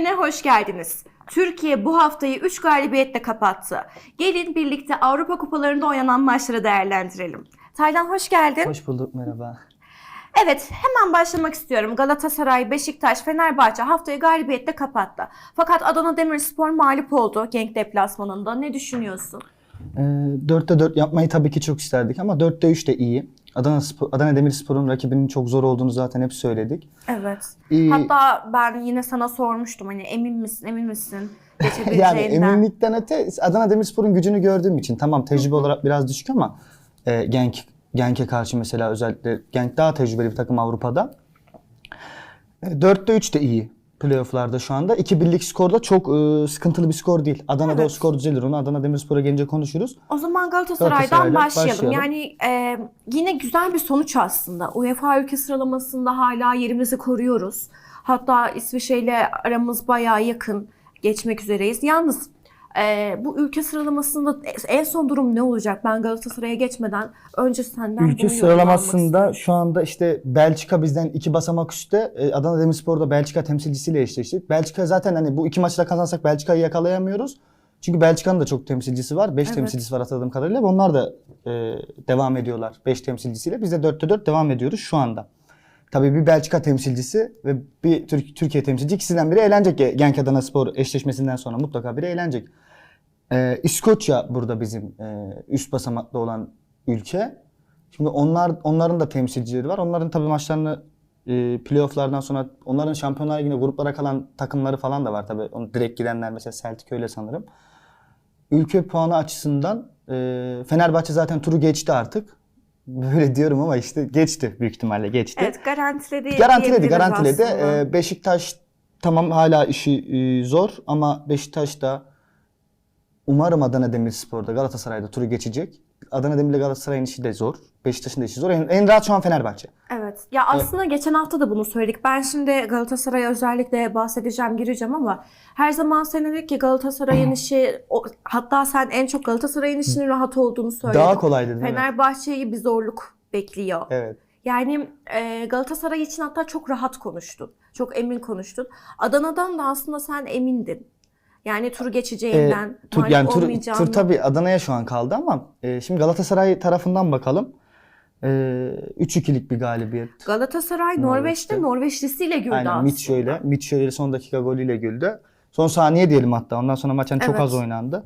Çemberi'ne hoş geldiniz. Türkiye bu haftayı 3 galibiyetle kapattı. Gelin birlikte Avrupa Kupalarında oynanan maçları değerlendirelim. Taylan hoş geldin. Hoş bulduk merhaba. Evet hemen başlamak istiyorum. Galatasaray, Beşiktaş, Fenerbahçe haftayı galibiyetle kapattı. Fakat Adana Demirspor mağlup oldu Genk deplasmanında. Ne düşünüyorsun? Ee, 4'te 4 yapmayı tabii ki çok isterdik ama 4'te 3 de iyi. Adana, Spor, Adana Demirspor'un rakibinin çok zor olduğunu zaten hep söyledik. Evet. İyi. Hatta ben yine sana sormuştum hani emin misin, emin misin yani eminlikten öte Adana Demirspor'un gücünü gördüğüm için tamam tecrübe olarak biraz düşük ama e, Genk Genk'e karşı mesela özellikle Genk daha tecrübeli bir takım Avrupa'da. E, 4'te 3 de iyi playoff'larda şu anda. 2 birlik skorda çok e, sıkıntılı bir skor değil. Adana'da o Evet. skor düzelir. Onu Adana Demirspor'a gelince konuşuruz. O zaman Galatasaray'dan başlayalım. başlayalım. Yani e, yine güzel bir sonuç aslında. UEFA ülke sıralamasında hala yerimizi koruyoruz. Hatta İsviçre ile aramız bayağı yakın. Geçmek üzereyiz. Yalnız e, bu ülke sıralamasında en son durum ne olacak? Ben Galatasaray'a geçmeden önce senden Ülke sıralamasında şu anda işte Belçika bizden iki basamak üstte. Ee, Adana Demirspor'da Belçika temsilcisiyle eşleştik. Belçika zaten hani bu iki maçta kazansak Belçika'yı yakalayamıyoruz. Çünkü Belçika'nın da çok temsilcisi var. 5 Evet. temsilcisi var hatırladığım kadarıyla. Onlar da e, devam ediyorlar 5 temsilcisiyle. Biz de 4'te 4 devam ediyoruz şu anda. Tabii bir Belçika temsilcisi ve bir Türk- Türkiye temsilcisi ikisinden biri eğlenecek Genk Adana Spor eşleşmesinden sonra mutlaka biri eğlenecek. Ee, İskoçya burada bizim e, üst basamakta olan ülke. Şimdi onlar onların da temsilcileri var. Onların tabii maçlarını e, playofflardan sonra onların Şampiyonlar Ligi'nde gruplara kalan takımları falan da var tabii. Onu direkt gidenler mesela Celtic öyle sanırım. Ülke puanı açısından e, Fenerbahçe zaten turu geçti artık. Böyle diyorum ama işte geçti büyük ihtimalle geçti. Evet garantiledi. Garantiledi, garantiledi. aslında. Ee, Beşiktaş tamam hala işi e, zor ama Beşiktaş da umarım Adana Demirspor'da Galatasaray'da turu geçecek. Adana Demir ile Galatasaray'ın işi de zor. Beşiktaş'ın da işi zor. En, en rahat şu an Fenerbahçe. Evet. Ya aslında geçen hafta da bunu söyledik. Ben şimdi Galatasaray'a özellikle bahsedeceğim, gireceğim ama her zaman sen dedik ki Galatasaray'ın işi o- hatta sen en çok Galatasaray'ın işinin rahat olduğunu söyledin. Daha kolay dedin. Evet. Fenerbahçe'yi bir zorluk bekliyor. evet. Yani e, Galatasaray için hatta çok rahat konuştun. Çok emin konuştun. Adana'dan da aslında sen emindin. Yani turu geçeceğinden, Ee, tur, yani tur, tur tabii Adana'ya şu an kaldı ama e, şimdi Galatasaray tarafından bakalım. E, 3-2'lik bir galibiyet. Galatasaray Norveç'te. Norveç'te Norveçlisiyle güldü Aynen aslında. Mitchell'e. Mitchell'e son dakika golüyle güldü. Son saniye diyelim hatta. Ondan sonra maç hani çok Evet. az oynandı.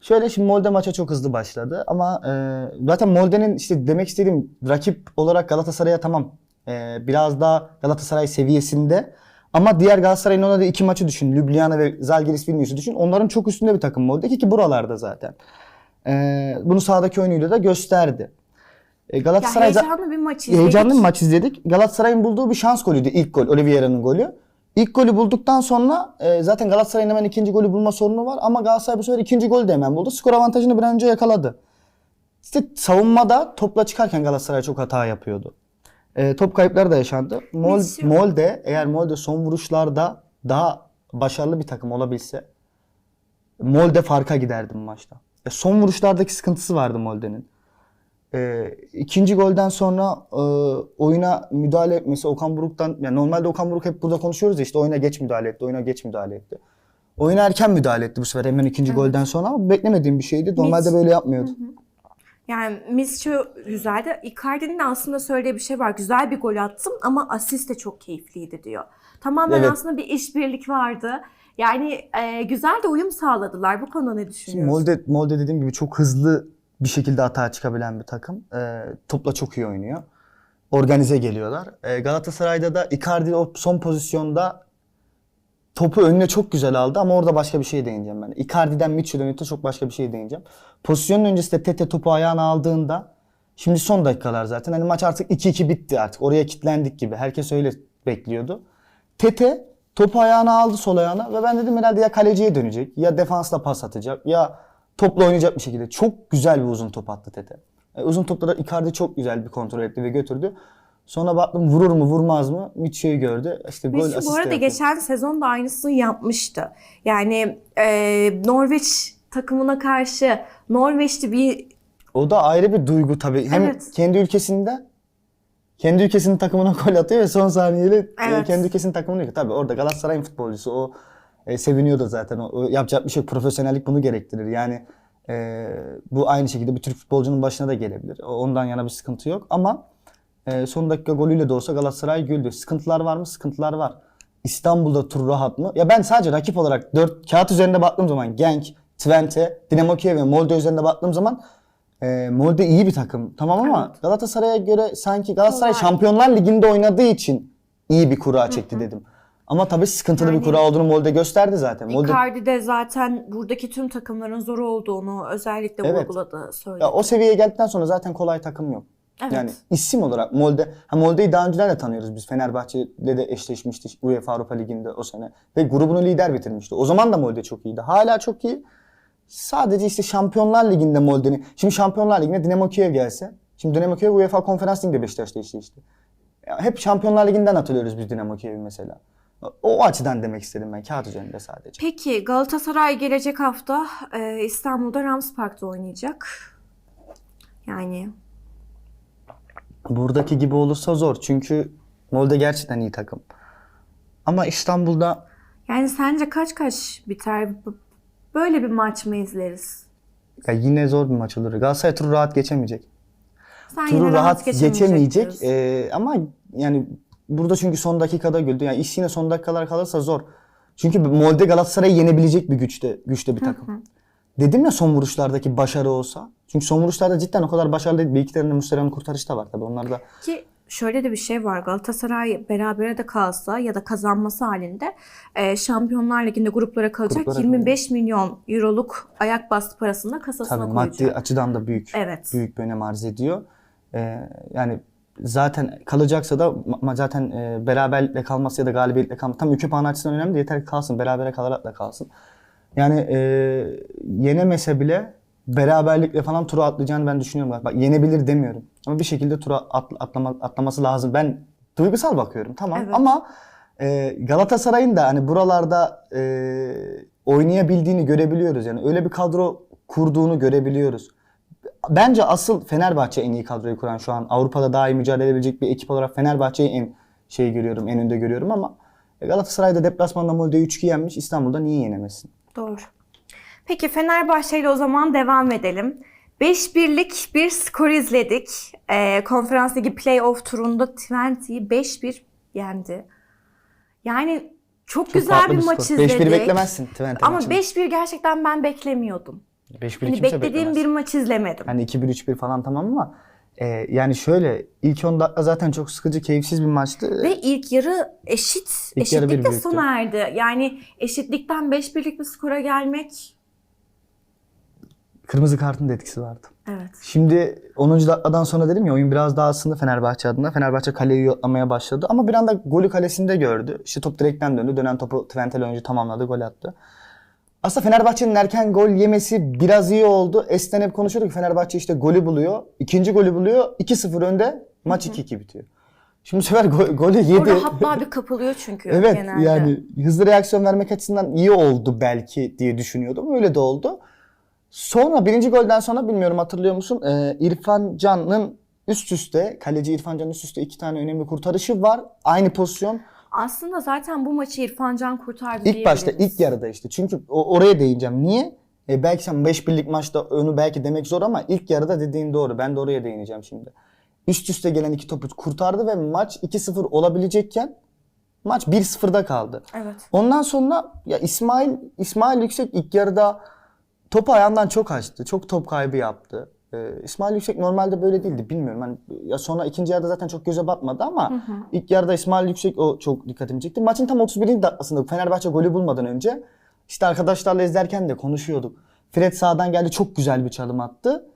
Şöyle şimdi Molde maça çok hızlı başladı ama e, zaten Molde'nin işte demek istediğim rakip olarak Galatasaray'a tamam e, biraz daha Galatasaray seviyesinde ama diğer Galatasaray'ın oynadığı iki maçı düşün. Ljubljana ve Zalgiris Vilnius'u düşün. Onların çok üstünde bir takım Molde ki, ki buralarda zaten. E, bunu sahadaki oyunuyla da gösterdi. E, Ya Galatasaray za- heyecanlı bir maç izledik. Heyecanlı bir maç izledik. Galatasaray'ın bulduğu bir şans golüydü ilk gol. Oliveira'nın golü. İlk golü bulduktan sonra e, zaten Galatasaray'ın hemen ikinci golü bulma sorunu var. Ama Galatasaray bu sefer ikinci golü de hemen buldu. Skor avantajını bir an önce yakaladı. İşte savunmada topla çıkarken Galatasaray çok hata yapıyordu. E, top kayıpları da yaşandı. Mol, Messi- Molde eğer Molde son vuruşlarda daha başarılı bir takım olabilse Molde farka giderdi maçta. E, son vuruşlardaki sıkıntısı vardı Molde'nin. E, ikinci golden sonra e, oyuna müdahale etmesi Okan Buruk'tan yani normalde Okan Buruk hep burada konuşuyoruz ya işte oyuna geç müdahale etti, oyuna geç müdahale etti. Oyuna erken müdahale etti bu sefer hemen ikinci golden sonra ama beklemediğim bir şeydi. Normalde Mis- böyle yapmıyordu. Yani Misço güzeldi. Icardi'nin de aslında söylediği bir şey var. Güzel bir gol attım ama asist de çok keyifliydi diyor. Tamamen Evet. aslında bir işbirlik vardı. Yani e, güzel de uyum sağladılar. Bu konuda ne Şimdi düşünüyorsun? Molde, Molde dediğim gibi çok hızlı bir şekilde atağa çıkabilen bir takım. E, topla çok iyi oynuyor. Organize geliyorlar. E, Galatasaray'da da Icardi o son pozisyonda topu önüne çok güzel aldı ama orada başka bir şey değineceğim ben. Icardi'den Mitchell'e öte çok başka bir şey değineceğim. Pozisyonun öncesinde Tete topu ayağına aldığında şimdi son dakikalar zaten hani maç artık 2-2 bitti artık. Oraya kilitlendik gibi. Herkes öyle bekliyordu. Tete topu ayağına aldı sol ayağına ve ben dedim herhalde ya kaleciye dönecek ya defansla pas atacak ya topla oynayacak bir şekilde. Çok güzel bir uzun top attı Tete. E, uzun topta da Icardi çok güzel bir kontrol etti ve götürdü. Sonra baktım vurur mu vurmaz mı? Mitchell'i gördü. İşte gol asist bu arada yaptı. geçen sezon da aynısını yapmıştı. Yani e, Norveç takımına karşı Norveçli bir O da ayrı bir duygu tabii. Hem Evet. kendi ülkesinde kendi ülkesinin takımına gol atıyor ve son saniyeli e, Evet. kendi ülkesinin takımına yıkıyor. Tabii orada Galatasaray'ın futbolcusu o e, seviniyordu zaten. O, o yapacak bir şey yok. Profesyonellik bunu gerektirir. Yani e, bu aynı şekilde bir Türk futbolcunun başına da gelebilir. Ondan yana bir sıkıntı yok ama e, son dakika golüyle de olsa Galatasaray güldü. Sıkıntılar var mı? Sıkıntılar var. İstanbul'da tur rahat mı? Ya ben sadece rakip olarak dört kağıt üzerinde baktığım zaman Genk, Twente, Dinamo Kiev ve Molde üzerinde baktığım zaman e, Molde iyi bir takım. Tamam ama Evet. Galatasaray'a göre sanki Galatasaray Kolay. Şampiyonlar Ligi'nde oynadığı için iyi bir kura çekti dedim. Ama tabii sıkıntılı Yani- bir kura olduğunu Molde gösterdi zaten. Molde Icardi de zaten buradaki tüm takımların zor olduğunu özellikle Evet. vurguladı, söyledi. ya o seviyeye geldikten sonra zaten kolay takım yok. Evet. Yani isim olarak Molde, ha Molde'yi daha önceden de tanıyoruz biz. Fenerbahçe'yle de eşleşmişti UEFA Avrupa Ligi'nde o sene. Ve grubunu lider bitirmişti. O zaman da Molde çok iyiydi. Hala çok iyi. Sadece işte Şampiyonlar Ligi'nde Molde'nin... Şimdi Şampiyonlar Ligi'nde Dinamo Kiev gelse... Şimdi Dinamo Kiev UEFA Konferans Ligi'nde Beşiktaş'ta eşleşti. Ya hep Şampiyonlar Ligi'nden hatırlıyoruz biz Dinamo Kiev'i mesela. O açıdan demek istedim ben. Kağıt üzerinde sadece. Peki Galatasaray gelecek hafta e, İstanbul'da Rams Park'ta oynayacak. Yani Buradaki gibi olursa zor. Çünkü Molde gerçekten iyi takım. Ama İstanbul'da yani sence kaç kaç biter? Böyle bir maç mı izleriz? ya yine zor bir maç olur. Galatasaray turu rahat geçemeyecek. Sen Turu yine rahat geçemeyecek. diyorsun. Ee, ama yani burada çünkü son dakikada güldü. Yani iş yine son dakikalar kalırsa zor. Çünkü Molde Galatasaray'ı yenebilecek bir güçte, güçte bir takım. Dedim ya son vuruşlardaki başarı olsa. Çünkü son vuruşlarda cidden o kadar başarılı değil. Bir iki tane Muslera'nın kurtarışı da var tabii. Onlar da Ki şöyle de bir şey var. Galatasaray berabere de kalsa ya da kazanması halinde e, Şampiyonlar Ligi'nde gruplara kalacak Gruplara 25 milyon euroluk ayak bastı parasını kasasına tabii koyacak. maddi açıdan da büyük Evet. büyük bir önem arz ediyor. Ee, yani zaten kalacaksa da zaten e, beraberlikle kalması ya da galibiyetle kalması tam ülke puanı açısından önemli değil. Yeter ki kalsın. Berabere kalarak da kalsın. Yani e, yenemese bile beraberlikle falan turu atlayacağını ben düşünüyorum. Bak yenebilir demiyorum. Ama bir şekilde tura at- atlama, atlaması lazım. Ben duygusal bakıyorum tamam Evet. ama e, Galatasaray'ın da hani buralarda e, oynayabildiğini görebiliyoruz. Yani öyle bir kadro kurduğunu görebiliyoruz. Bence asıl Fenerbahçe en iyi kadroyu kuran şu an. Avrupa'da daha iyi mücadele edebilecek bir ekip olarak Fenerbahçe'yi en şey görüyorum, en önde görüyorum ama Galatasaray'da deplasmanda Molde'yi 3-2 yenmiş. İstanbul'da niye yenemesin? Doğru. Peki Fenerbahçe ile o zaman devam edelim. 5-1'lik bir skor izledik. Ee, Konferans Ligi Playoff turunda Twente'yi 5-1 yendi. Yani çok, güzel farklı bir, skor. maç 5-1 izledik. beklemezsin Twente Ama maçını. 5-1 gerçekten ben beklemiyordum. 5-1 Hani kimse beklediğim beklemez. bir maç izlemedim. Hani 2-1-3-1 falan tamam ama e, yani şöyle ilk 10 dakika zaten çok sıkıcı, keyifsiz bir maçtı. Ve ilk yarı eşit, İlk yarı eşitlikle bir büyüktü. sona erdi. Yani eşitlikten 5-1'lik bir skora gelmek Kırmızı kartın da etkisi vardı. evet. Şimdi 10. dakikadan sonra dedim ya oyun biraz daha ısındı Fenerbahçe adına. Fenerbahçe kaleyi yotlamaya başladı ama bir anda golü kalesinde gördü. İşte top direkten döndü. Dönen topu Twentele oyuncu tamamladı, gol attı. Aslında Fenerbahçe'nin erken gol yemesi biraz iyi oldu. Esten hep konuşuyorduk Fenerbahçe işte golü buluyor. ikinci golü buluyor. 2-0 önde. Maç 2-2 bitiyor. Şimdi bu sefer go- golü yedi. Orada hatta bir kapılıyor çünkü Evet genelde. yani hızlı reaksiyon vermek açısından iyi oldu belki diye düşünüyordum. Öyle de oldu. Sonra birinci golden sonra bilmiyorum hatırlıyor musun? Ee, İrfan Can'ın üst üste, kaleci İrfan Can'ın üst üste iki tane önemli kurtarışı var. Aynı pozisyon. Aslında zaten bu maçı İrfan Can kurtardı İlk başta ilk yarıda işte. Çünkü o- oraya değineceğim. Niye? E, belki sen 5 birlik maçta önü belki demek zor ama ilk yarıda dediğin doğru. Ben de oraya değineceğim şimdi. Üst üste gelen iki topu kurtardı ve maç 2-0 olabilecekken maç 1-0'da kaldı. Evet. Ondan sonra ya İsmail İsmail Yüksek ilk yarıda topu ayağından çok açtı. Çok top kaybı yaptı. Ee, İsmail Yüksek normalde böyle değildi. Bilmiyorum. Hani ya sonra ikinci yarıda zaten çok göze batmadı ama ilk yarıda İsmail Yüksek o çok dikkatimi çekti. Maçın tam 31. dakikasında Fenerbahçe golü bulmadan önce işte arkadaşlarla izlerken de konuşuyorduk. Fred sağdan geldi çok güzel bir çalım attı.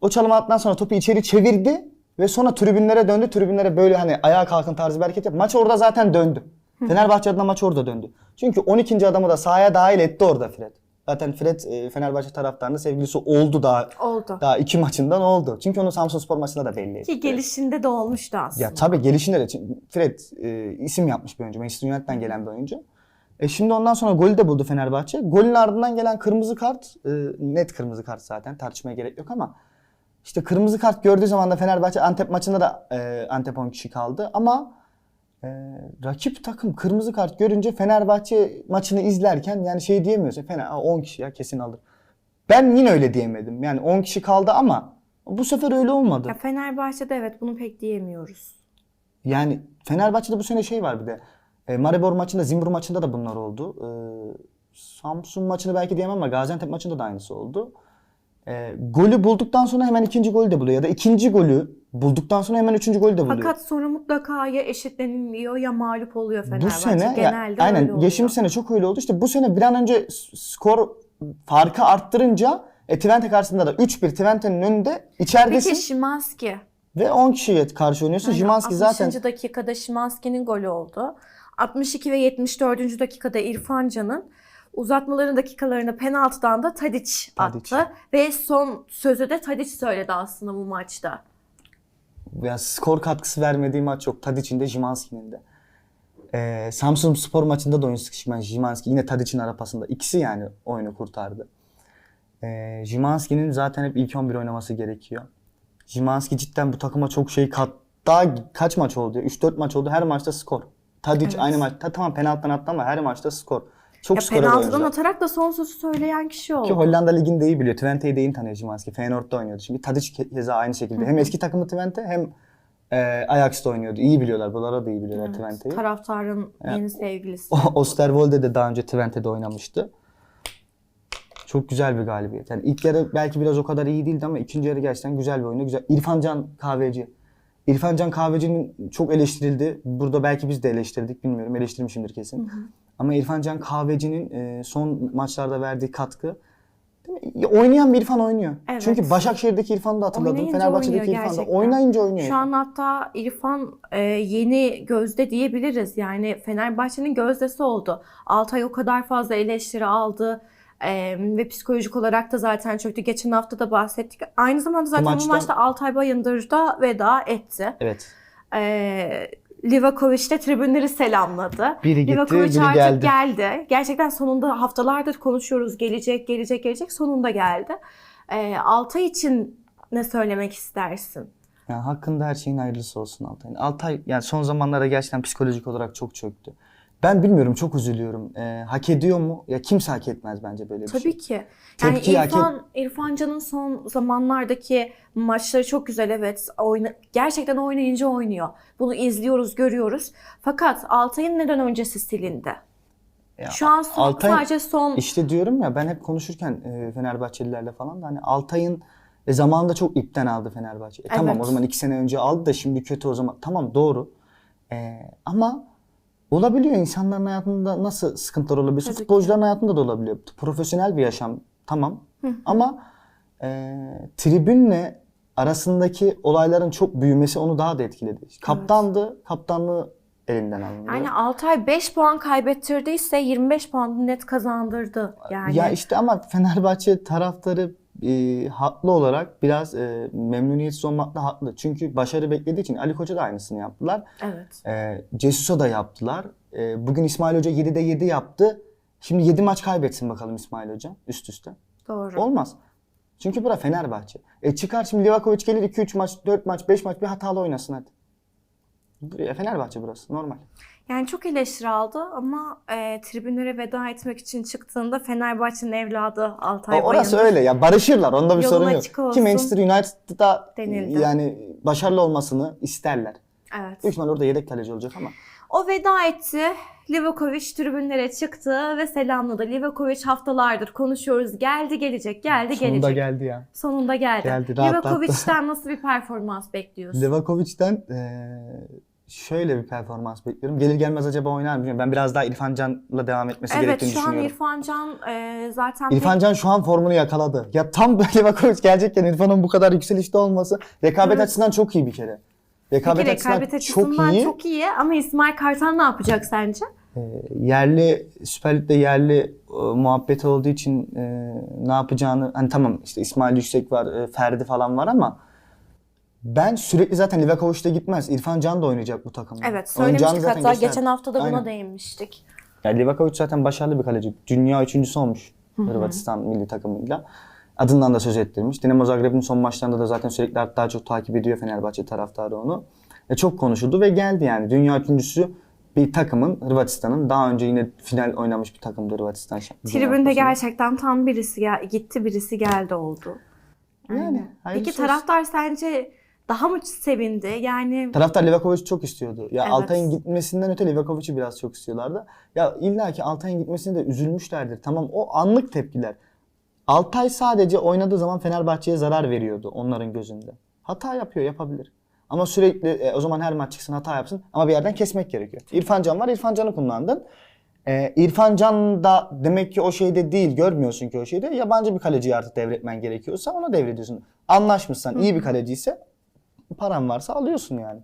O çalım attıktan sonra topu içeri çevirdi ve sonra tribünlere döndü. Tribünlere böyle hani ayağa kalkın tarzı bir hareket yaptı. Maç orada zaten döndü. Fenerbahçe adına maç orada döndü. Çünkü 12. adamı da sahaya dahil etti orada Fred. Zaten Fred e, Fenerbahçe taraftarının sevgilisi oldu daha Oldu. daha iki maçından oldu. Çünkü onu Samsunspor maçında da belli etti. Ki gelişinde de olmuştu aslında. Ya tabii gelişinde de Fred e, isim yapmış bir oyuncu. Manchester United'den gelen bir oyuncu. E şimdi ondan sonra golü de buldu Fenerbahçe. Golün ardından gelen kırmızı kart, e, net kırmızı kart zaten tartışmaya gerek yok ama İşte kırmızı kart gördüğü zaman da Fenerbahçe Antep maçında da e, Antep 10 kişi kaldı ama e, rakip takım kırmızı kart görünce Fenerbahçe maçını izlerken yani şey diyemiyoruz. Fener aa, 10 kişi ya kesin alır. Ben yine öyle diyemedim. Yani 10 kişi kaldı ama bu sefer öyle olmadı. Ya Fenerbahçe'de evet bunu pek diyemiyoruz. Yani Fenerbahçe'de bu sene şey var bir de. E, Maribor maçında, Zimbru maçında da bunlar oldu. E, Samsun maçını belki diyemem ama Gaziantep maçında da aynısı oldu. E, golü bulduktan sonra hemen ikinci golü de buluyor. Ya da ikinci golü bulduktan sonra hemen üçüncü golü de buluyor. Fakat sonra mutlaka ya eşitlenilmiyor ya mağlup oluyor Fenerbahçe. bu sene ya, Genelde aynen öyle oluyor. geçtiğimiz sene çok öyle oldu. İşte bu sene bir an önce skor farkı arttırınca e, Twente karşısında da 3-1 Twente'nin önünde içeridesin Peki Şimanski. ve 10 kişiye karşı oynuyorsun. Yani Szymanski zaten 60. dakikada Şimanski'nin golü oldu. 62 ve 74. dakikada İrfan Can'ın uzatmaların dakikalarını penaltıdan da Tadic, Tadic. attı. Ve son sözü de Tadic söyledi aslında bu maçta. Yani skor katkısı vermediği maç yok. Tadic'in de Szymanski'nin de. Ee, Samsun Spor maçında da oyun sıkışma Szymanski yine Tadic'in arapasında. İkisi yani oyunu kurtardı. Ee, Szymanski'nin zaten hep ilk 11 oynaması gerekiyor. Szymanski cidden bu takıma çok şey kat. Daha kaç maç oldu? 3-4 maç oldu. Her maçta skor. Tadic Evet. aynı maçta. Tamam penaltıdan attı ama her maçta skor. Çok Ya skora penaltıdan atarak da son sözü söyleyen kişi oldu. Ki Hollanda Ligi'nde iyi biliyor. Twente'yi de iyi tanıyor Szymanski. Feyenoord'da oynuyordu. Şimdi Tadic ke- keza aynı şekilde. Hem eski takımı Twente hem e, Ajax'ta oynuyordu. İyi biliyorlar. Bunlara da iyi biliyorlar Evet, Twente'yi. Taraftarın yeni sevgilisi. Osterwolde de daha önce Twente'de oynamıştı. Çok güzel bir galibiyet. Yani ilk yarı belki biraz o kadar iyi değildi ama ikinci yarı gerçekten güzel bir oyundu. Güzel. İrfan Can Kahveci. İrfan Can Kahveci'nin çok eleştirildi. Burada belki biz de eleştirdik bilmiyorum. Eleştirmişimdir kesin. Ama İrfan Can Kahveci'nin e, son maçlarda verdiği katkı değil mi? Ya Oynayan bir İrfan oynuyor. Evet. Çünkü Başakşehir'deki İrfan'ı da hatırladım. Oynayınca Fenerbahçe'deki İrfan'ı da oynayınca oynuyor. Şu an hatta İrfan e, yeni gözde diyebiliriz. Yani Fenerbahçe'nin gözdesi oldu. Altay o kadar fazla eleştiri aldı. e, ve psikolojik olarak da zaten çöktü. Geçen hafta da bahsettik. Aynı zamanda zaten bu maçta- maçta Altay Bayındır da veda etti. Evet. E, Livakovic de tribünleri selamladı. Biri gitti, Livakovic biri artık geldi. geldi. Gerçekten sonunda haftalardır konuşuyoruz. Gelecek, gelecek, gelecek. Sonunda geldi. E, Altay için ne söylemek istersin? Yani hakkında her şeyin hayırlısı olsun Altay'ın. Altay yani son zamanlarda gerçekten psikolojik olarak çok çöktü. Ben bilmiyorum çok üzülüyorum. Ee, hak ediyor mu? Ya kimse hak etmez bence böyle bir Tabii şey. ki. Yani Tepki hak İrfan, İrfan Can'ın son zamanlardaki maçları çok güzel evet. Oyna, gerçekten oynayınca oynuyor. Bunu izliyoruz, görüyoruz. Fakat Altay'ın neden öncesi silindi? Ya, Şu an son, Altay'ın- sadece son İşte diyorum ya ben hep konuşurken e, Fenerbahçelilerle falan da hani Altay'ın e, zamanında çok ipten aldı Fenerbahçe. E, Tamam Evet. o zaman iki sene önce aldı da şimdi kötü o zaman. Tamam doğru. E, ama olabiliyor insanların hayatında nasıl sıkıntılar olabiliyor? Tabii ki. Futbolcuların hayatında da olabiliyor. Profesyonel bir yaşam tamam. Ama e, tribünle arasındaki olayların çok büyümesi onu daha da etkiledi. Kaptandı, kaptanlığı elinden alındı. yani Altay 5 puan kaybettirdiyse 25 puan net kazandırdı. Yani Ya işte ama Fenerbahçe taraftarı e, haklı olarak biraz e, memnuniyetsiz olmakla haklı. Çünkü başarı beklediği için Ali Koç'a da aynısını yaptılar. evet. E, Cesus'a da yaptılar. E, bugün İsmail Hoca 7'de 7 yaptı. Şimdi 7 maç kaybetsin bakalım İsmail Hoca üst üste. Doğru. Olmaz. Çünkü bura Fenerbahçe. E çıkar şimdi Livakovic gelir 2-3 maç, 4 maç, 5 maç bir hatalı oynasın hadi. Fenerbahçe burası normal. Yani çok eleştiri aldı ama e, tribünlere veda etmek için çıktığında Fenerbahçe'nin evladı Altay O- Orası Bayındır. öyle ya barışırlar onda bir Yolun sorun yok. Ki Manchester United'da Denildi. yani başarılı olmasını isterler. Evet. Büyük ihtimalle orada yedek kaleci olacak ama. O veda etti. Livakovic tribünlere çıktı ve selamladı. Livakovic haftalardır konuşuyoruz. Geldi gelecek, geldi gelecek. geldi ya. Sonunda geldi. Geldi, rahatlattı. Livakovic'ten nasıl bir performans bekliyorsun? Livakovic'den eee, şöyle bir performans bekliyorum. Gelir gelmez acaba oynar mı bilmiyorum. Ben biraz daha İrfan Can'la devam etmesi evet gerektiğini şu an düşünüyorum. İrfan Can e, zaten İrfan Can şu an formunu yakaladı. Ya tam böyle Livakovic gelecekken İrfan'ın bu kadar yükselişte olması rekabet Evet. açısından çok iyi bir kere. Rekabet, rekabet açısından açısından çok iyi. çok iyi ama İsmail Kartal ne yapacak sence? Ee, yerli Süper Lig'de yerli e, muhabbeti olduğu için e, ne yapacağını hani tamam işte İsmail Yüksek var, e, Ferdi falan var ama ben sürekli zaten Livakovic'de gitmez. İrfan Can da oynayacak bu takımda. Evet söylemiştik hatta gösterdi. geçen hafta da buna Aynen. değinmiştik. Yani Livakovic zaten başarılı bir kaleci. Dünya üçüncüsü olmuş Hırvatistan milli takımıyla. Adından da söz ettirmiş. Dinamo Zagreb'in son maçlarında da zaten sürekli daha çok takip ediyor Fenerbahçe taraftarı onu. E, çok konuşuldu ve geldi yani. Dünya üçüncüsü bir takımın Hırvatistan'ın daha önce yine final oynamış bir takımdı Hırvatistan. Tribünde gerçekten tam birisi gel- gitti birisi geldi oldu. Yani, Aynen. hayırlısı Peki taraftar sence daha mı sevindi? Yani Taraftar Livakovic'i çok istiyordu. Ya Evet. Altay'ın gitmesinden öte Livakovic'i biraz çok istiyorlardı. Ya illa ki Altay'ın gitmesine de üzülmüşlerdir. Tamam o anlık tepkiler. Altay sadece oynadığı zaman Fenerbahçe'ye zarar veriyordu onların gözünde. Hata yapıyor, yapabilir. Ama sürekli e, o zaman her maç çıksın hata yapsın ama bir yerden kesmek gerekiyor. İrfan Can var, İrfan Can'ı kullandın. E, İrfan Can da demek ki o şeyde değil, görmüyorsun ki o şeyde. Yabancı bir kaleciyi artık devretmen gerekiyorsa ona devrediyorsun. Anlaşmışsan, iyi bir kaleciyse paran varsa alıyorsun yani.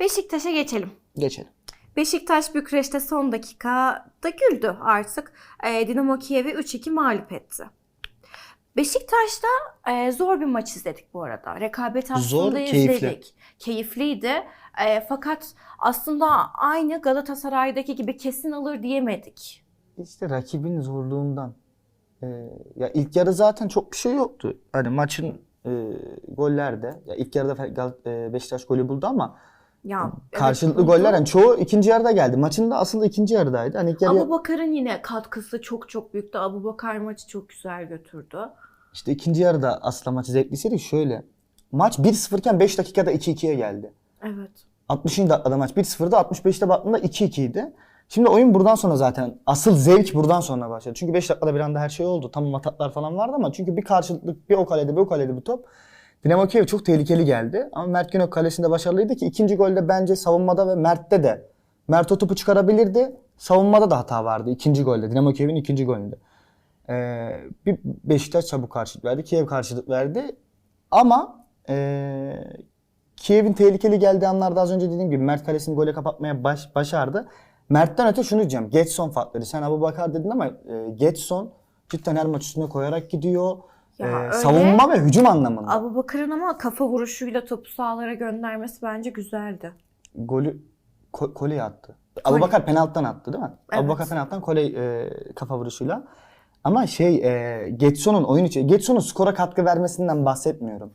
Beşiktaş'a geçelim. Geçelim. Beşiktaş Bükreş'te son dakikada güldü artık. E, Dinamo Kiev'i 3-2 mağlup etti. Beşiktaş'ta e, zor bir maç izledik bu arada. Rekabet aslında Zor, keyifli. izledik. Keyifliydi. E, fakat aslında aynı Galatasaray'daki gibi kesin alır diyemedik. İşte rakibin zorluğundan. Ee, ya ilk yarı zaten çok bir şey yoktu. Hani maçın e, gollerde ya ilk yarıda Gal- e, Beşiktaş golü buldu ama Ya evet, karşılıklı buldu. goller yani çoğu ikinci yarıda geldi. Maçın da aslında ikinci yarıdaydı. Hani ilk yarı Abu Bakar'ın yine katkısı çok çok büyüktü. Abu Bakar maçı çok güzel götürdü. işte ikinci yarıda aslında maçı zevklisiydi şöyle. Maç 1-0 iken 5 dakikada 2-2'ye geldi. Evet. 60. dakikada maç 1-0'da 65'te baktığında 2-2 idi. Şimdi oyun buradan sonra zaten asıl zevk buradan sonra başladı. Çünkü 5 dakikada bir anda her şey oldu. Tamam ataklar falan vardı ama çünkü bir karşılıklı bir o kalede bir o kalede bu top. Dinamo Kiev çok tehlikeli geldi. Ama Mert Günok kalesinde başarılıydı ki ikinci golde bence savunmada ve Mert'te de. Mert o topu çıkarabilirdi. Savunmada da hata vardı ikinci golde. Dinamo Kiev'in ikinci golünde. Ee, bir Beşiktaş çabuk karşılık verdi. Kiev karşılık verdi. Ama ee, Kiev'in tehlikeli geldiği anlarda az önce dediğim gibi Mert kalesini gole kapatmaya baş, başardı. Mert'ten öte şunu diyeceğim. Getson farkları. Sen Abu Bakar dedin ama e, Getson cidden her maç üstüne koyarak gidiyor. Ya E, öyle. savunma ve hücum anlamında. Abu Bakar'ın ama kafa vuruşuyla topu sahalara göndermesi bence güzeldi. Golü ko- koleye attı. Abu Bakar penaltıdan attı değil mi? Evet. Abu Bakar penaltıdan kole e, kafa vuruşuyla. Ama şey e, Getson'un oyun içi Getson'un skora katkı vermesinden bahsetmiyorum.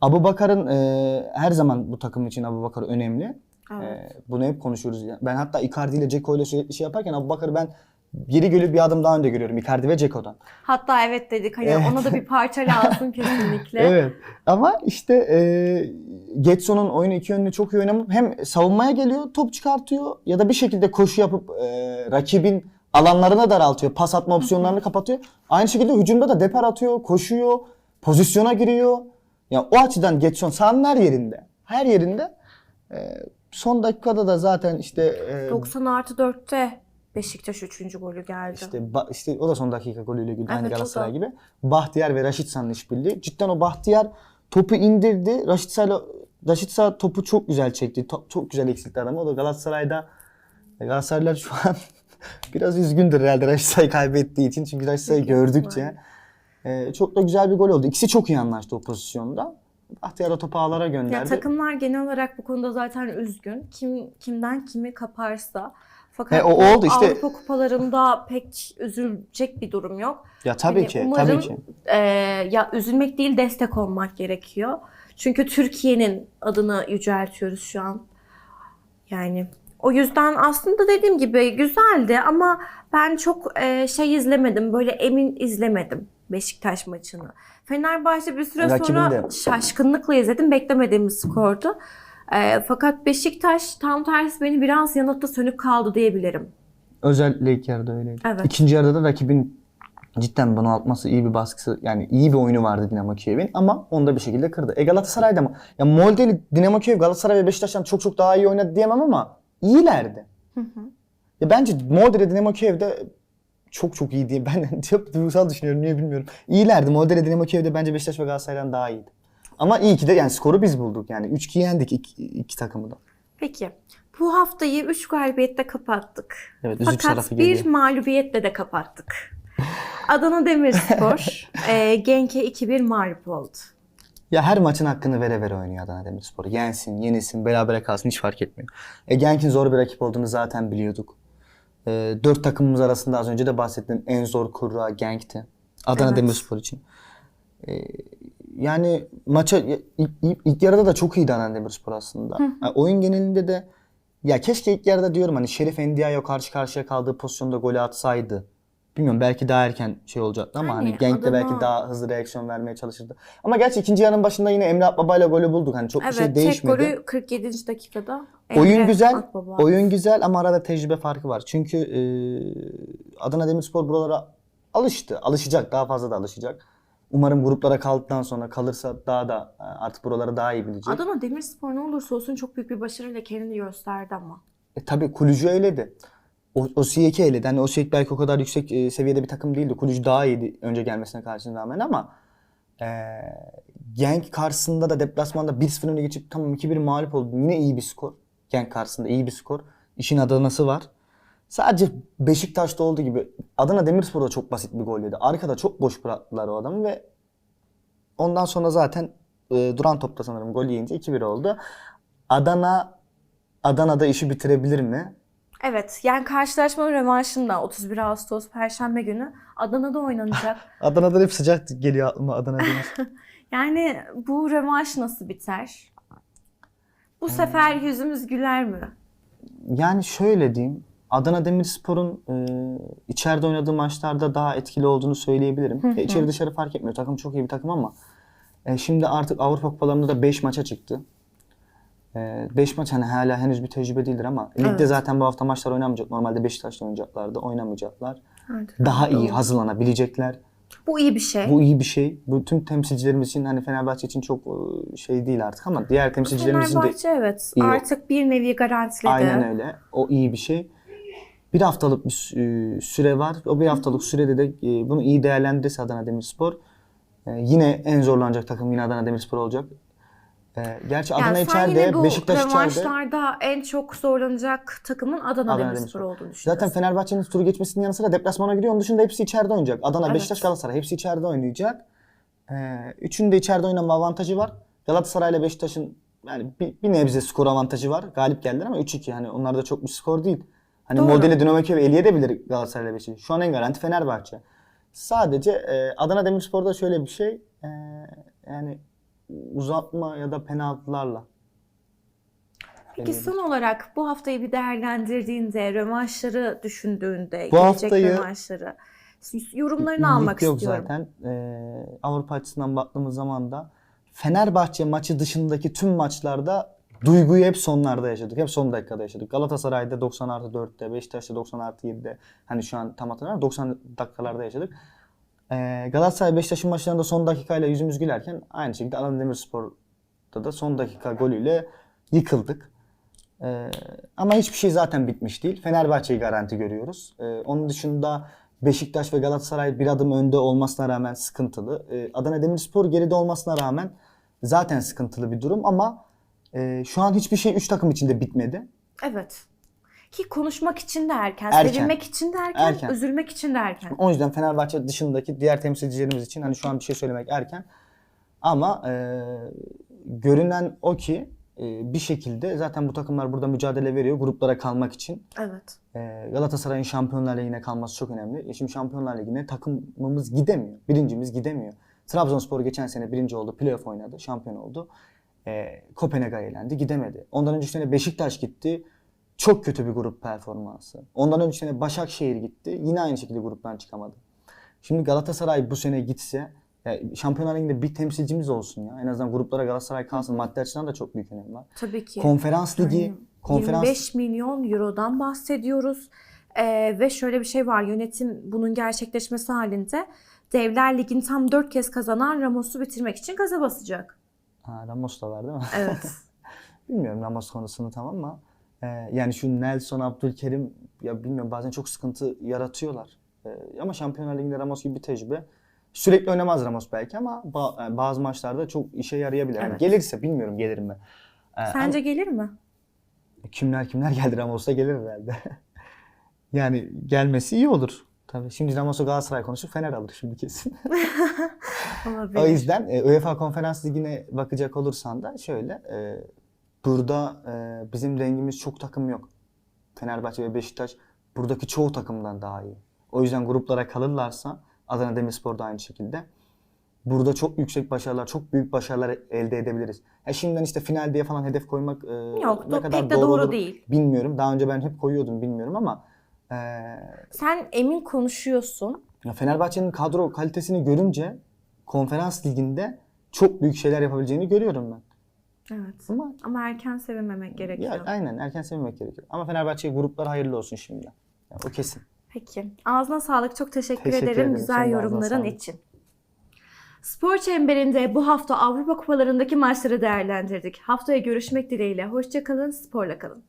Abu Bakar'ın e, her zaman bu takım için Abu Bakar önemli. Evet. E, bunu hep konuşuyoruz. Ben hatta Icardi ile Ceko ile sürekli şey yaparken Abu Bakar'ı ben geri gelip bir adım daha önde görüyorum Icardi ve Ceko'dan. Hatta evet dedik hani Evet. ona da bir parça lazım kesinlikle. Evet. Ama işte e, Getson'un oyunu iki yönlü çok iyi oynamış. Hem savunmaya geliyor, top çıkartıyor ya da bir şekilde koşu yapıp e, rakibin alanlarına daraltıyor. Pas atma opsiyonlarını kapatıyor. Aynı şekilde hücumda da depar atıyor, koşuyor, pozisyona giriyor. Yani o açıdan Getson sahanın her yerinde. Her yerinde. E, son dakikada da zaten işte e, 90 artı 4'te Beşiktaş 3. golü geldi. İşte, ba- işte o da son dakika golüyle güldü aynı Evet, o Galatasaray gibi. Bahtiyar ve Raşitsa'nın işbirliği. Cidden o Bahtiyar topu indirdi. Raşitsa'yla Raşitsa topu çok güzel çekti. To- çok güzel eksiltti adamı. O da Galatasaray'da Galatasaraylılar şu an biraz üzgündür herhalde Raşitsa'yı kaybettiği için. Çünkü Raşitsa'yı Büyük gördükçe e, çok da güzel bir gol oldu. İkisi çok iyi anlaştı o pozisyonda. Bahtiyar da topu ağlara Ya gönderdi. takımlar genel olarak bu konuda zaten üzgün. Kim kimden kimi kaparsa. Fakat He, o oldu işte. Avrupa kupalarında pek üzülecek bir durum yok. ya tabii Hani ki, umarım, tabii ki. e, ya üzülmek değil destek olmak gerekiyor. Çünkü Türkiye'nin adını yüceltiyoruz şu an. Yani o yüzden aslında dediğim gibi güzeldi ama ben çok e, şey izlemedim. Böyle emin izlemedim Beşiktaş maçını. Fenerbahçe bir süre Rakibin sonra de. şaşkınlıkla izledim. Beklemediğim bir skordu. E, fakat Beşiktaş tam tersi beni biraz yanılttı sönük kaldı diyebilirim. Özellikle ilk yarıda öyleydi. Evet. İkinci yarıda da rakibin cidden bunu atması iyi bir baskısı yani iyi bir oyunu vardı Dinamo Kiev'in ama onu da bir şekilde kırdı. E Galatasaray'da mı? Ya Moldeli Dinamo Kiev Galatasaray ve Beşiktaş'tan çok çok daha iyi oynadı diyemem ama iyilerdi. Ya bence Moldeli Dinamo Kiev'de çok çok iyi diye ben çok duygusal düşünüyorum niye bilmiyorum. İyilerdi. Moldeli Dinamo Kiev'de bence Beşiktaş ve Galatasaray'dan daha iyiydi. Ama iyi ki de yani skoru biz bulduk yani. 3-2 yendik iki, iki takımı da. Peki. Bu haftayı 3 galibiyette kapattık. Evet, Fakat bir geliyor. mağlubiyetle de kapattık. Adana Demirspor e, Genk'e 2-1 mağlup oldu. Ya her maçın hakkını vere vere oynuyor Adana Demirspor. Yensin, yenilsin, berabere kalsın hiç fark etmiyor. E, Genk'in zor bir rakip olduğunu zaten biliyorduk. E, dört takımımız arasında az önce de bahsettiğim en zor kurra Genk'ti. Adana Evet. Demirspor için. Ee, yani maça ilk, ilk, ilk yarıda da çok iyiydi Adana Demirspor aslında. Yani oyun genelinde de ya keşke ilk yarıda diyorum hani Şerif Endiayo karşı karşıya kaldığı pozisyonda golü atsaydı. Bilmiyorum belki daha erken şey olacaktı ama hani Genk de belki daha hızlı reaksiyon vermeye çalışırdı. Ama gerçi ikinci yarının başında yine Emre Akbaba ile golü bulduk. Hani çok bir Evet, şey tek değişmedi. golü 47. dakikada. Oyun Emre güzel, Akbaba. oyun güzel ama arada tecrübe farkı var. Çünkü e, Adana Demirspor buralara alıştı. Alışacak, daha fazla da alışacak. Umarım gruplara kaldıktan sonra kalırsa daha da e, artık buraları daha iyi bilecek. Adana Demirspor ne olursa olsun çok büyük bir başarıyla kendini gösterdi ama. E, tabii Kulucu eyledi. O, Osijek'i eyledi. Hani Osijek belki o kadar yüksek e, seviyede bir takım değildi. Kulucu daha iyiydi önce gelmesine karşına rağmen ama e, Genk karşısında da deplasmanda 1-0 öne geçip tamam 2-1 mağlup oldu. Yine iyi bir skor. Genk karşısında iyi bir skor. İşin Adana'sı var. Sadece Beşiktaş'ta olduğu gibi Adana Demirspor'da çok basit bir gol yedi. Arkada çok boş bıraktılar o adamı ve ondan sonra zaten e, duran topta sanırım gol yiyince 2-1 oldu. Adana Adana'da işi bitirebilir mi? Evet yani karşılaşmanın rövanşında 31 Ağustos Perşembe günü Adana'da oynanacak. Adana'dan hep sıcak geliyor aklıma Adana Demir. yani bu rövanş nasıl biter? Bu sefer yüzümüz güler mi? yani şöyle diyeyim. Adana Demirspor'un e, içeride oynadığı maçlarda daha etkili olduğunu söyleyebilirim. E, içeri dışarı fark etmiyor. Takım çok iyi bir takım ama e, şimdi artık Avrupa Kupalarında da 5 maça çıktı. 5 maç hani hala henüz bir tecrübe değildir ama ligde Evet. zaten bu hafta maçlar oynamayacak. Normalde Beşiktaş'la oynayacaklardı. Oynamayacaklar. Evet. Daha iyi hazırlanabilecekler. Bu iyi bir şey. Bu iyi bir şey. Bu tüm temsilcilerimiz için hani Fenerbahçe için çok e, şey değil artık ama diğer temsilcilerimizin de Fenerbahçe evet iyi. artık bir nevi garantiledi. aynen öyle. O iyi bir şey. Bir haftalık bir sü- süre var. O bir haftalık sürede de e, bunu iyi değerlendirirse Adana Demirspor e, yine en zorlanacak takım yine Adana Demirspor olacak. E, Gerçi Adana Yani sen içeride, Beşiktaş içeride. rövanşlarda en çok zorlanacak takımın Adana, Adana Demirspor olduğunu düşünüyorsun. Zaten Fenerbahçe'nin turu geçmesinin yanı sıra deplasmana gidiyor. Onun dışında hepsi içeride oynayacak. Adana, Evet. Beşiktaş, Galatasaray hepsi içeride oynayacak. Ee, üçünün de içeride oynama avantajı var. Galatasaray ile Beşiktaş'ın yani bir, bir nebze skor avantajı var. Galip geldiler ama 3-2 hani onlar da çok bir skor değil. Hani Doğru. modeli Dinamo Kiev eleyebilir Galatasaray ile Beşiktaş. Şu an en garanti Fenerbahçe. Sadece e, Adana Demirspor'da şöyle bir şey e, yani uzatma ya da penaltılarla. Peki son olarak bu haftayı bir değerlendirdiğinde, rövanşları düşündüğünde, Bu gelecek haftayı- rövanşları yorumlarını almak yok istiyorum. zaten. Ee, Avrupa açısından baktığımız zaman da Fenerbahçe maçı dışındaki tüm maçlarda duyguyu hep sonlarda yaşadık. Hep son dakikada yaşadık. Galatasaray'da 90 artı 4'te, Beşiktaş'ta 90 artı 7'de. Hani şu an tam hatırlamıyorum 90 dakikalarda yaşadık. Ee, Galatasaray Beşiktaş'ın maçlarında son dakikayla yüzümüz gülerken aynı şekilde Adana Demirspor'da da son dakika golüyle yıkıldık. Ee, ama hiçbir şey zaten bitmiş değil. Fenerbahçe'yi garanti görüyoruz. Ee, onun dışında Beşiktaş ve Galatasaray bir adım önde olmasına rağmen sıkıntılı. Adana Demirspor geride olmasına rağmen zaten sıkıntılı bir durum ama e, şu an hiçbir şey 3 takım içinde bitmedi. Evet. Ki konuşmak için de erken, Erken. sevinmek için de erken, Erken. üzülmek için de erken. O yüzden Fenerbahçe dışındaki diğer temsilcilerimiz için hani şu an bir şey söylemek erken. Ama e, görünen o ki e, bir şekilde zaten bu takımlar burada mücadele veriyor gruplara kalmak için. Evet. Ee, Galatasaray'ın Şampiyonlar Ligi'ne kalması çok önemli. E şimdi Şampiyonlar Ligi'ne takımımız gidemiyor. Birincimiz gidemiyor. Trabzonspor geçen sene birinci oldu. Playoff oynadı. Şampiyon oldu. Ee, Kopenhag'a eğlendi. Gidemedi. Ondan önceki sene Beşiktaş gitti. Çok kötü bir grup performansı. Ondan önceki sene Başakşehir gitti. Yine aynı şekilde gruptan çıkamadı. Şimdi Galatasaray bu sene gitse ya Şampiyonlar Ligi'nde bir temsilcimiz olsun ya. En azından gruplara Galatasaray kalsın. Maddi açıdan da çok büyük önem var. Tabii ki. Konferans Ligi, Yani konferans 25 milyon eurodan bahsediyoruz. Ee, ve şöyle bir şey var. Yönetim bunun gerçekleşmesi halinde Devler Ligi'ni tam 4 kez kazanan Ramos'u bitirmek için gaza basacak. Ha, Ramos da var değil mi? Evet. Bilmiyorum Ramos konusunu tamam ama e, yani şu Nelson, Abdülkerim ya bilmiyorum bazen çok sıkıntı yaratıyorlar. E, ama Şampiyonlar Ligi'nde Ramos gibi bir tecrübe. Sürekli oynamaz Ramos belki ama ba- yani bazı maçlarda çok işe yarayabilir. Yani Evet. gelirse bilmiyorum gelir mi? E, Sence gelir mi? ama kimler kimler geldi Ramos'a gelir herhalde. yani gelmesi iyi olur. Tabii şimdi Ramos'u Galatasaray konuşup Fener alır şimdi kesin. O yüzden e, UEFA Konferans Ligi'ne bakacak olursan da şöyle e, burada e, bizim rengimiz çok takım yok. Fenerbahçe ve Beşiktaş buradaki çoğu takımdan daha iyi. O yüzden gruplara kalırlarsa Adana Demirspor da aynı şekilde. Burada çok yüksek başarılar, çok büyük başarılar elde edebiliriz. Ya şimdiden işte final diye falan hedef koymak e, Yok, ne kadar pek de doğru, doğru olur değil. bilmiyorum. Daha önce ben hep koyuyordum bilmiyorum ama e, Sen emin konuşuyorsun. ya Fenerbahçe'nin kadro kalitesini görünce konferans liginde çok büyük şeyler yapabileceğini görüyorum ben. Evet. Ama Ama erken sevinmemek gerekiyor. ya, aynen erken sevmemek gerekiyor. Ama Fenerbahçe gruplar hayırlı olsun şimdi. Ya, o kesin. Peki. Ağzına sağlık. Çok teşekkür, Teşekkür ederim ederim. güzel yorumların için. Spor Çemberi'nde bu hafta Avrupa Kupalarındaki maçları değerlendirdik. Haftaya görüşmek dileğiyle. Hoşçakalın, sporla kalın.